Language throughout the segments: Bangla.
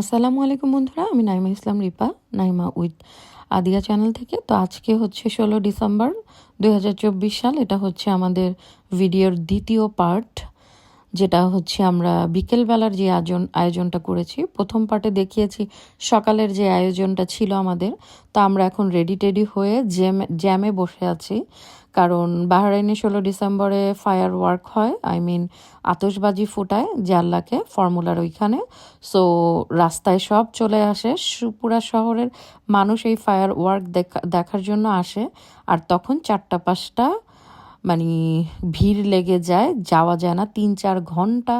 আসসালামু আলাইকুম বন্ধুরা, আমি নাইমা ইসলাম রিপা, নাইমা উইথ আদিয়া চ্যানেল থেকে। তো আজকে হচ্ছে ষোলো ডিসেম্বর দু হাজার চব্বিশ সাল, এটা হচ্ছে আমাদের ভিডিওর দ্বিতীয় পার্ট। যেটা হচ্ছে আমরা বিকেলবেলার যে আয়োজন আয়োজনটা করেছি, প্রথম পার্টে দেখিয়েছি সকালের যে আয়োজনটা ছিল আমাদের, তো আমরা এখন রেডি টেডি হয়ে জ্যামে জ্যামে বসে আছি। কারণ বাহরাইনে ষোলো ডিসেম্বরে ফায়ার ওয়ার্ক হয় আই মিন আতসবাজি ফুটায় জাল্লাকে ফর্মুলার ওইখানে। সো রাস্তায় সব চলে আসে সুপুরা শহরের মানুষ এই ফায়ার ওয়ার্ক দেখা দেখার জন্য আসে। আর তখন চারটা পাঁচটা মানে ভিড় লেগে যায়, যাওয়া যায় না। তিন চার ঘণ্টা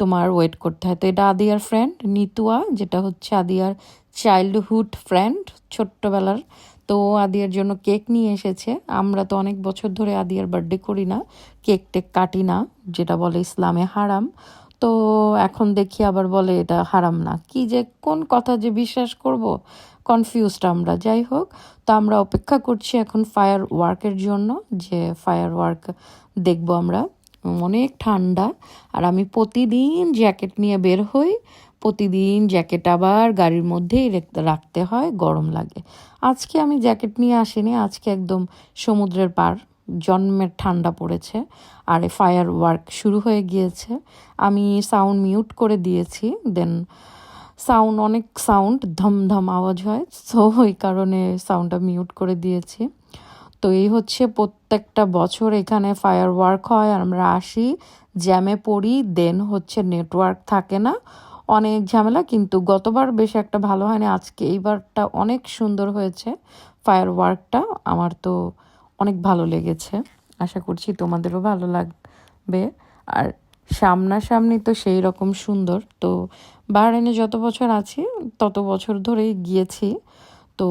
তোমার ওয়েট করতে হয়। তো এটা আদিয়ার ফ্রেন্ড নিতুয়া, যেটা হচ্ছে আদিয়ার চাইল্ডহুড ফ্রেন্ড ছোট্টবেলার। তো আদিয়ার জন্য কেক নিয়ে এসেছে। আমরা তো অনেক বছর ধরে আদিয়ার বার্থডে করি না। কেক টেক কাটি না, যেটা বলে ইসলামে হারাম। তো এখন দেখি আবার বলে এটা হারাম না। কি যে কোন কথা যে বিশ্বাস করব? কনফিউজড আমরা। যাই হোক তো আমরা অপেক্ষা করছি এখন ফায়ার ওয়ার্কের জন্য, যে ফায়ার ওয়ার্ক দেখব আমরা। অনেক ঠান্ডা, আর আমি প্রতিদিন জ্যাকেট নিয়ে বের হই। প্রতিদিন জ্যাকেট আবার গাড়ির মধ্যেই রাখতে হয়, গরম লাগে। আজকে আমি জ্যাকেট নিয়ে আসিনি, আজকে একদম সমুদ্রের পার, জন্মের ঠান্ডা পড়েছে, আর ফায়ার ওয়ার্ক শুরু হয়ে গিয়েছে। আমি সাউন্ড মিউট করে দিয়েছি দেন সাউন্ড, অনেক সাউন্ড, ধমধম আওয়াজ হয়। সো ওই কারণে সাউন্ডটা মিউট করে দিয়েছি। তো এই হচ্ছে প্রত্যেকটা বছর এখানে ফায়ার ওয়ার্ক হয় আর আমরা আসি জ্যামে পড়ি দেন হচ্ছে নেটওয়ার্ক থাকে না। অনেক ঝামেলা, কিন্তু গতবার বেশ একটা ভালো হয়নি, আজকে এইবারটা অনেক সুন্দর হয়েছে ফায়ার ওয়ার্কটা আমার তো অনেক ভালো লেগেছে। আশা করছি তোমাদেরও ভালো লাগবে। আর সামনাসামনি তো সেই রকম সুন্দর। তো বাহরাইনে যত বছর আছি, তত বছর ধরেই গিয়েছি। তো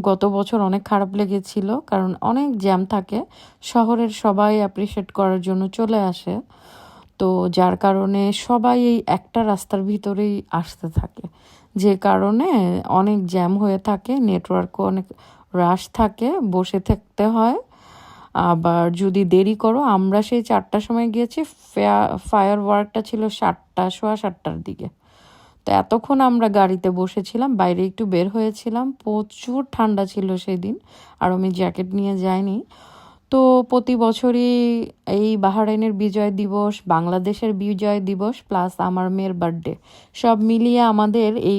গত বছর অনেক খারাপ লেগেছিল, কারণ অনেক জ্যাম থাকে। শহরের সবাই অ্যাপ্রিসিয়েট করার জন্য চলে আসে। তো যার কারণে সবাই এই একটা রাস্তার ভিতরেই আসতে থাকে। যে কারণে অনেক জ্যাম হয়ে থাকে নেটওয়ার্কও অনেক রাশ থাকে, বসে থাকতে হয়। আবার যদি দেরি করো, আমরা সেই চারটার সময় গিয়েছি ফায়ার ওয়ার্কটা ছিল সাতটা, সোয়া সাতটার দিকে। তো এতক্ষণ আমরা গাড়িতে বসেছিলাম, বাইরে একটু বের হয়েছিলাম, প্রচুর ঠান্ডা ছিল সেদিন, আর আমি জ্যাকেট নিয়ে যাইনি। তো প্রতি বছরই এই বাহারাইনের বিজয় দিবস, বাংলাদেশের বিজয় দিবস, প্লাস আমার মেয়ের বার্থডে, সব মিলিয়ে আমাদের এই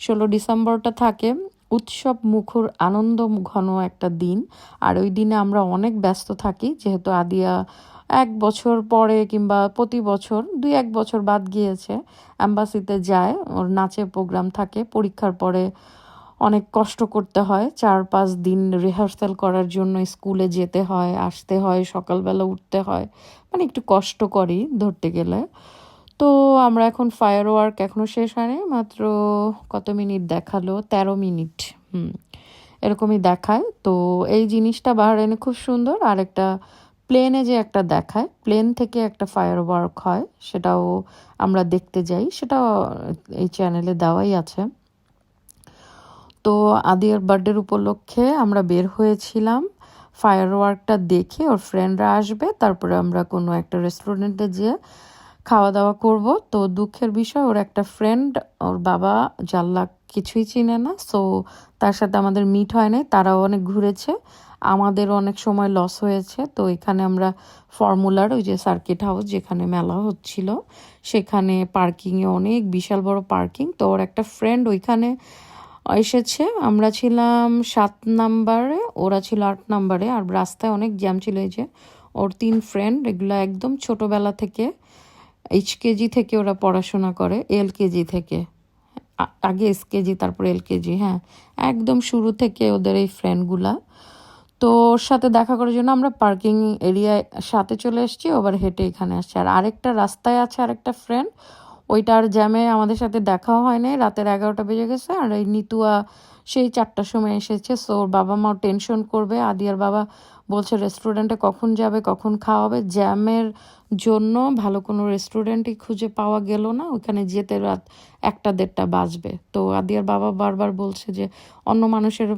ষোলো ডিসেম্বরটা থাকে উৎসব মুখর আনন্দ ঘন একটা দিন। আর ওই দিনে আমরা অনেক ব্যস্ত থাকি, যেহেতু আদিয়া এক বছর পরে কিংবা প্রতি বছর, দুই এক বছর বাদ গিয়েছে, অ্যাম্বাসিতে যায়, ওর নাচের প্রোগ্রাম থাকে, পরীক্ষার পরে অনেক কষ্ট করতে হয়, চার পাঁচ দিন রিহার্সাল করার জন্য স্কুলে যেতে হয়, আসতে হয়, সকালবেলা উঠতে হয় মানে একটু কষ্ট করি ধরতে গেলে। তো আমরা এখন ফায়ার ওয়ার্ক এখনও শেষ হয়নি, মাত্র কত মিনিট দেখাল? তেরো মিনিট হুম। এরকমই দেখায়। তো এই জিনিসটা বাহারাইনে খুব সুন্দর। আর একটা প্লেনে যে একটা দেখায় প্লেন থেকে একটা ফায়ার ওয়ার্ক হয়, সেটাও আমরা দেখতে যাই। সেটাও এই চ্যানেলে দেওয়াই আছে। তো আদিয়ার বার্থডের উপলক্ষে আমরা বের হয়েছিলাম। ফায়ার ওয়ার্কটা দেখে ওর ফ্রেন্ডরা আসবে। তারপরে আমরা কোনো একটা রেস্টুরেন্টে যেয়ে খাওয়া দাওয়া করব। তো দুঃখের বিষয়, ওর একটা ফ্রেন্ড ওর বাবা জাল্লা কিছুই চিনে না সো তার সাথে আমাদের মিট হয় নাই, তারাও অনেক ঘুরেছে। আমাদেরও অনেক সময় লস হয়েছে, তো এখানে আমরা ফর্মুলার ওই যে সার্কিট হাউস যেখানে মেলা হচ্ছিল, সেখানে পার্কিংয়ে অনেক বিশাল বড় পার্কিং তো ওর একটা ফ্রেন্ড ওইখানে এসেছে। আমরা ছিলাম সাত নাম্বারে, ওরা ছিল আট নাম্বারে, আর রাস্তায় অনেক জ্যাম ছিল এই যে। ওর তিন ফ্রেন্ড এগুলো একদম ছোটোবেলা থেকে এইচ কেজি থেকে ওরা পড়াশোনা করে এল কেজি থেকে। আগে এস কেজি তারপর এল কেজি হ্যাঁ। একদম শুরু থেকে ওদের এই ফ্রেন্ডগুলা তো ওর সাথে দেখা করার জন্য আমরা পার্কিং এরিয়ায় সাথে চলে এসেছি ওবার হেঁটে এখানে আসছি। আর আরেকটা রাস্তায় আছে আরেকটা ফ্রেন্ড ওইটার জ্যামে আমাদের সাথে দেখাও হয় নাই রাতের এগারোটা বেজে গেছে, আর এই নিতুয়া সেই চারটার সময় এসেছে। সো ওর বাবা মাও টেনশন করবে। আদিয়ার বাবা বলছে রেস্টুরেন্টে কখন যাবে, কখন খাওয়াবে? জ্যামের জন্য ভালো কোনো রেস্টুরেন্টই খুঁজে পাওয়া গেল না। ওখানে যেতে রাত একটা, দেড়টা বাজবে। তো আদিয়ার বাবা বারবার বলছে যে, অন্য মানুষের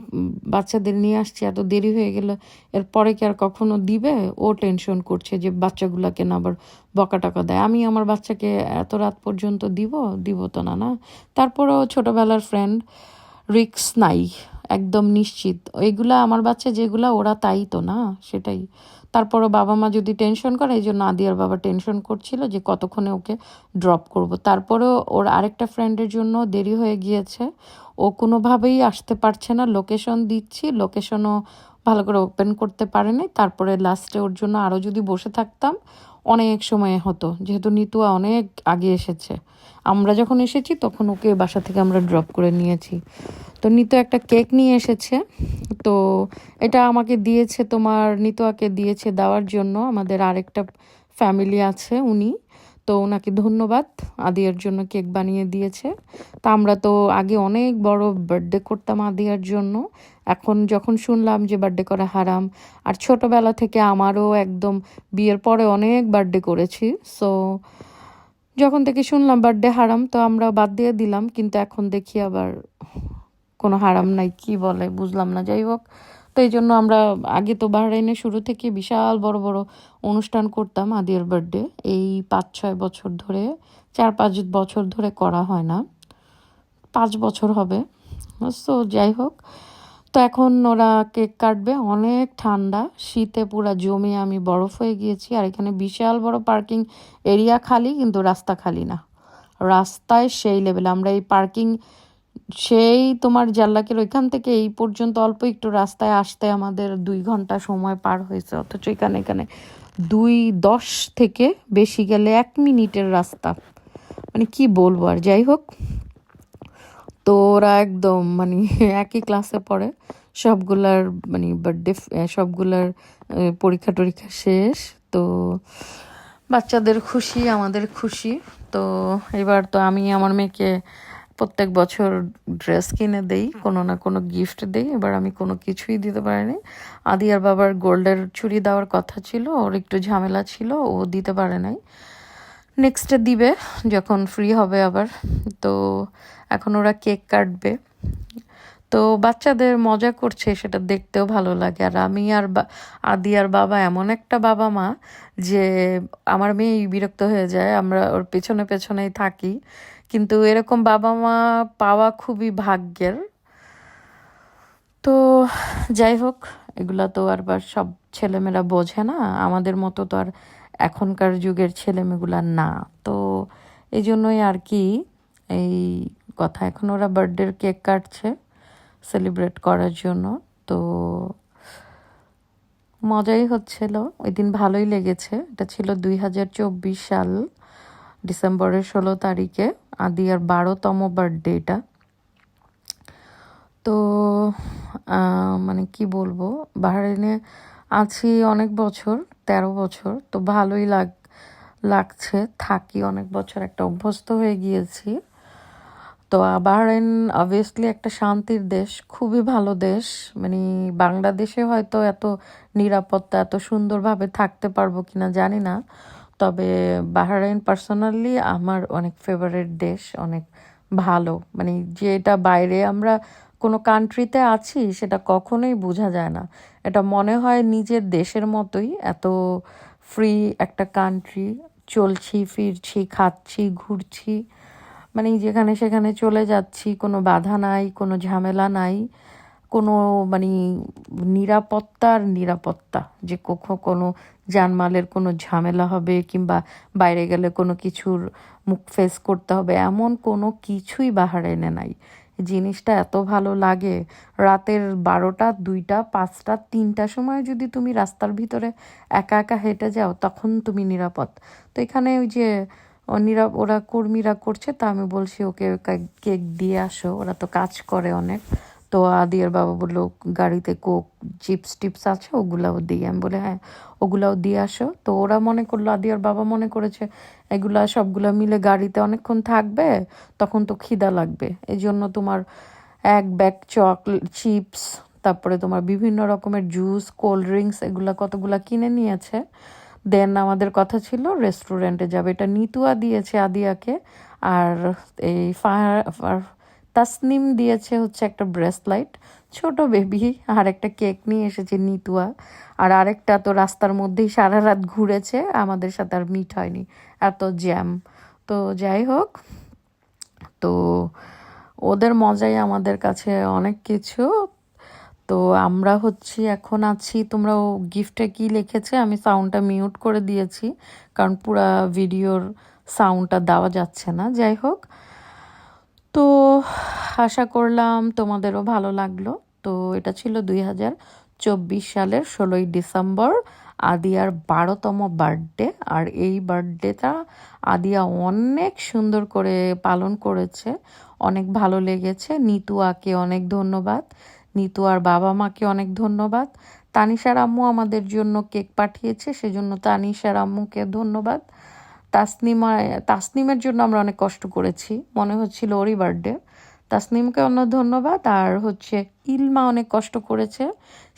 বাচ্চাদের নিয়ে আসছে, এত দেরি হয়ে গেল। এরপরে কি আর কখনো দিবে? ও টেনশন করছে যে, বাচ্চাগুলোকে না আবার বকা টাকা দেয়। আমি আমার বাচ্চাকে এত রাত পর্যন্ত দিব? দিব তো না না? তারপরেও ছোটোবেলার ফ্রেন্ড রিক্স নাই, একদম নিশ্চিত। এগুলা আমার বাচ্চা যেগুলা, ওরা তাই তো না, সেটাই। তারপরও বাবা মা যদি টেনশন করে, এই জন্য আদিয়ার বাবা টেনশন করছিল যে কতক্ষণে ওকে ড্রপ করব। তারপরেও ওর আরেকটা ফ্রেন্ডের জন্য দেরি হয়ে গিয়েছে। ও কোনোভাবেই আসতে পারছে না লোকেশন দিচ্ছি লোকেশনও ভালো করে ওপেন করতে পারেনি তারপরে লাস্টে ওর জন্য আরও যদি বসে থাকতাম, অনেক সময় হতো। যেহেতু নিতুয়া অনেক আগে এসেছে। আমরা যখন এসেছি, তখন ওকে বাসা থেকে আমরা ড্রপ করে নিয়েছি। তো নিতু একটা কেক নিয়ে এসেছে। তো এটা আমাকে দিয়েছে তোমার, নিতুয়াকে দিয়েছে দেওয়ার জন্য। আমাদের আরেকটা ফ্যামিলি আছে উনি। তো ওনাকে ধন্যবাদ। আদিয়ার জন্য কেক বানিয়ে দিয়েছে। তা আমরা তো আগে অনেক বড় বার্থডে করতাম আদিয়ার জন্য। এখন যখন শুনলাম যে বার্থডে করা হারাম, আর ছোটবেলা থেকে আমারও একদম বিয়ের পরে অনেক বার্থডে করেছি। সো যখন থেকে শুনলাম বার্থডে হারাম, তো আমরা বাদ দিয়ে দিলাম, কিন্তু এখন দেখি আবার কোনো হারাম নাই, কি বলে, বুঝলাম না। যাই হোক, তো এই জন্য আমরা আগে তো বাহরাইনে শুরু থেকে বিশাল বড় বড় অনুষ্ঠান করতাম আদিয়ার বার্থডে এই পাঁচ, ছয় বছর ধরে, চার, পাঁচ বছর ধরে করা হয় না। পাঁচ বছর হবে। তো যাই হোক তো এখন ওরা কেক কাটবে। অনেক ঠান্ডা, শীতে পুরো জমে আমি বরফ হয়ে গিয়েছি। আর এখানে বিশাল বড় পার্কিং এরিয়া খালি, কিন্তু রাস্তা খালি না। রাস্তায় সেই লেভেল আমরা এই পার্কিং সেই তোমার জাল্লাকের ওইখান থেকে এই পর্যন্ত অল্প একটু রাস্তায় আসতে আমাদের দুই ঘণ্টা সময় পার হয়েছে। অথচ এখানে এখানে দুই দশ থেকে বেশি গেলে এক মিনিটের রাস্তা। মানে কি বলব আর, যাই হোক। তো ওরা একদম মানে একই ক্লাসে পড়ে। সবগুলার মানে বার্থডে সবগুলার পরীক্ষা টরীক্ষা শেষ। তো বাচ্চাদের খুশি, আমাদের খুশি। তো এবার তো আমি আমার মেয়েকে প্রত্যেক বছর ড্রেস কিনে দেই, কোনো না কোনো গিফট দেই। এবার আমি কোনো কিছুই দিতে পারিনি। আদি আর বাবার গোল্ডের চুড়ি দেওয়ার কথা ছিল, ওর একটু ঝামেলা ছিল, ও দিতে পারে নাই। নেক্সটে দিবে, যখন ফ্রি হবে আবার। তো এখন ওরা কেক কাটবে। তো বাচ্চাদের মজা করছে, সেটা দেখতেও ভালো লাগে। আর আমি আর আদি আর বাবা এমন একটা বাবা মা যে আমার মেয়ে বিরক্ত হয়ে যায়, আমরা ওর পেছনে পেছনেই থাকি। কিন্তু এরকম বাবা মা পাওয়া খুবই ভাগ্যের। তো যাই হোক, এগুলা তো আর সব ছেলেমেয়েরা বোঝে না। আমাদের মতো তো আর এখনকার যুগের ছেলেমেয়েগুলা না। তো এই জন্যই আর কি এই কথা, এখন ওরা বার্থডের কেক কাটছে সেলিব্রেট করার জন্য। তো মজাই হচ্ছিল ওই দিন ভালোই লেগেছে। এটা ছিল দুই হাজার চব্বিশ সাল, ডিসেম্বরের ষোলো তারিখে, আদি আর বারোতম বার্থডে এটা তো মানে কি বলব, বাহরাইনে আছি অনেক বছর, তেরো বছর, তো ভালোই লাগ, লাগছে। থাকি অনেক বছর, একটা অভ্যস্ত হয়ে গিয়েছি। তো বাহরাইন অবভিয়াসলি একটা শান্তির দেশ, খুবই ভালো দেশ। মানে বাংলাদেশে হয়তো এত নিরাপত্তা, এত সুন্দরভাবে থাকতে পারব কিনা জানি না। তবে বাহরাইন পার্সোনালি আমার অনেক ফেভারিট দেশ, অনেক ভালো। মানে যেটা বাইরে আমরা কোনো কান্ট্রিতে আছি, সেটা কখনোই বোঝা যায় না। এটা মনে হয় নিজের দেশের মতোই এত ফ্রি একটা কান্ট্রি চলছি, ফিরছি, খাচ্ছি, ঘুরছি। মানে যেখানে সেখানে চলে যাচ্ছি, কোনো বাধা নাই, কোনো ঝামেলা নাই, কোনো মানে নিরাপত্তার নিরাপত্তা। যে কখনো কোনো জানমালের কোনো ঝামেলা হবে কিংবা বাইরে গেলে কোনো কিছুর মুখ ফেস করতে হবে, এমন কোনো কিছুই বাহারাইনে নাই। জিনিসটা এত ভালো লাগে। রাতের বারোটা, দুইটা, পাঁচটা, তিনটা সময় যদি তুমি রাস্তার ভিতরে একা একা হেঁটে যাও, তখন তুমি নিরাপদ। তো এখানে ওই যে নিরাপ ওরা কর্মীরা করছে, তা আমি বলছি ওকে কেক দিয়ে আসো, ওরা তো কাজ করে অনেক। তো আদিয়ার বাবা বলল, গাড়িতে কোক, চিপস টিপস আছে? ওগুলাও দিই আমি বলে হ্যাঁ ওগুলাও দিয়ে আসো। তো ওরা মনে করল, আদিয়ার বাবা মনে করেছে, এগুলা সবগুলা মিলে গাড়িতে অনেকক্ষণ থাকবে, তখন তো খিদা লাগবে। এই জন্য তোমার এক ব্যাগ চকলেট চিপস, তারপরে তোমার বিভিন্ন রকমের জুস, কোল্ড ড্রিঙ্কস, এগুলা কতগুলা কিনে নিয়েছে। দেন আমাদের কথা ছিল, রেস্টুরেন্টে যাবে। এটা নিতুয়া দিয়েছে আদিয়াকে, আর এই ফায়ার তাসনিম দিয়েছে হচ্ছে একটা ব্রেসলাইট ছোট বেবি আর একটা কেক নিয়ে এসেছে নিতুয়া। আর আরেকটা তো রাস্তার মধ্যেই সারা রাত ঘুরেছে, আমাদের সাথে আর মিট হয়নি, এত জ্যাম তো যাই হোক, তো ওদের মজাই আমাদের কাছে অনেক কিছু। তো আমরা হচ্ছি, এখন আছি, তোমরা ও গিফটে কি লিখেছে? আমি সাউন্ডটা মিউট করে দিয়েছি, কারণ পুরা ভিডিওর সাউন্ডটা দেওয়া যাচ্ছে না। যাই হোক তো আশা করলাম তোমাদেরও ভালো লাগল। তো এটা ছিল দুই হাজার চব্বিশ সালের ষোলোই ডিসেম্বর আদিয়ার বারোতম বার্থডে। আর এই বার্থডেটা আদিয়া অনেক সুন্দর করে পালন করেছে, অনেক ভালো লেগেছে। নিতুয়াকে অনেক ধন্যবাদ নিতু আর বাবা মাকে অনেক ধন্যবাদ, তানিশার আম্মু আমাদের জন্য কেক পাঠিয়েছে, সেজন্য তানিশার আম্মুকে ধন্যবাদ। তাসনিমা, তাসনিমের জন্য আমরা অনেক কষ্ট করেছি। মনে হচ্ছিল ওরই বার্থডে তাসনিমকে অন্য ধন্যবাদ। আর হচ্ছে ইলমা অনেক কষ্ট করেছে।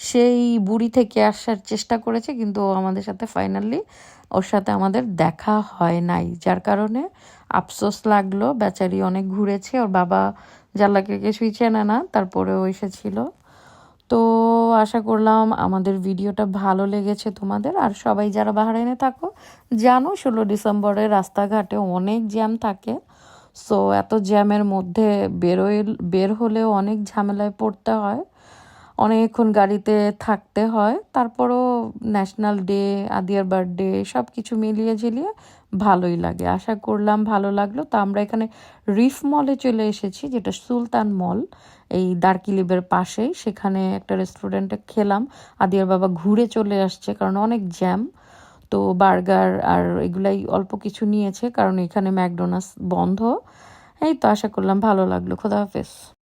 সেই বুড়ি থেকে আসার চেষ্টা করেছে, কিন্তু আমাদের সাথে ফাইনালি ওর সাথে আমাদের দেখা হয় নাই। যার কারণে আফসোস লাগল। বেচারি অনেক ঘুরেছে। ওর বাবা জাল্লাকে কিছুই চেনে না। তারপরেও এসেছিল। তো আশা করলাম আমাদের ভিডিওটা ভালো লেগেছে তোমাদের। আর সবাই যারা বাহারাইনে থাকো, জানো ষোলো ডিসেম্বরে রাস্তাঘাটে অনেক জ্যাম থাকে। সো এত জ্যামের মধ্যে বেরোয়, বের হলেও অনেক ঝামেলায় পড়তে হয়। অনেকক্ষণ গাড়িতে থাকতে হয়। তারপরও ন্যাশনাল ডে আদিয়ার বার্থডে সব কিছু মিলিয়ে ঝিলিয়ে ভালোই লাগে। আশা করলাম ভালো লাগল। তো আমরা এখানে রিফ মলে চলে এসেছি, যেটা সুলতান মল। এই দার্কিলিবের পাশেই। সেখানে একটা রেস্টুরেন্টে খেলাম। আদিয়ার বাবা ঘুরে চলে আসছে, কারণ অনেক জ্যাম তো বার্গার আর এগুলাই অল্প কিছু নিয়েছে, কারণ এখানে ম্যাকডোনাল্ডস বন্ধ। এই তো আশা করলাম ভালো লাগল। খোদা হাফেজ।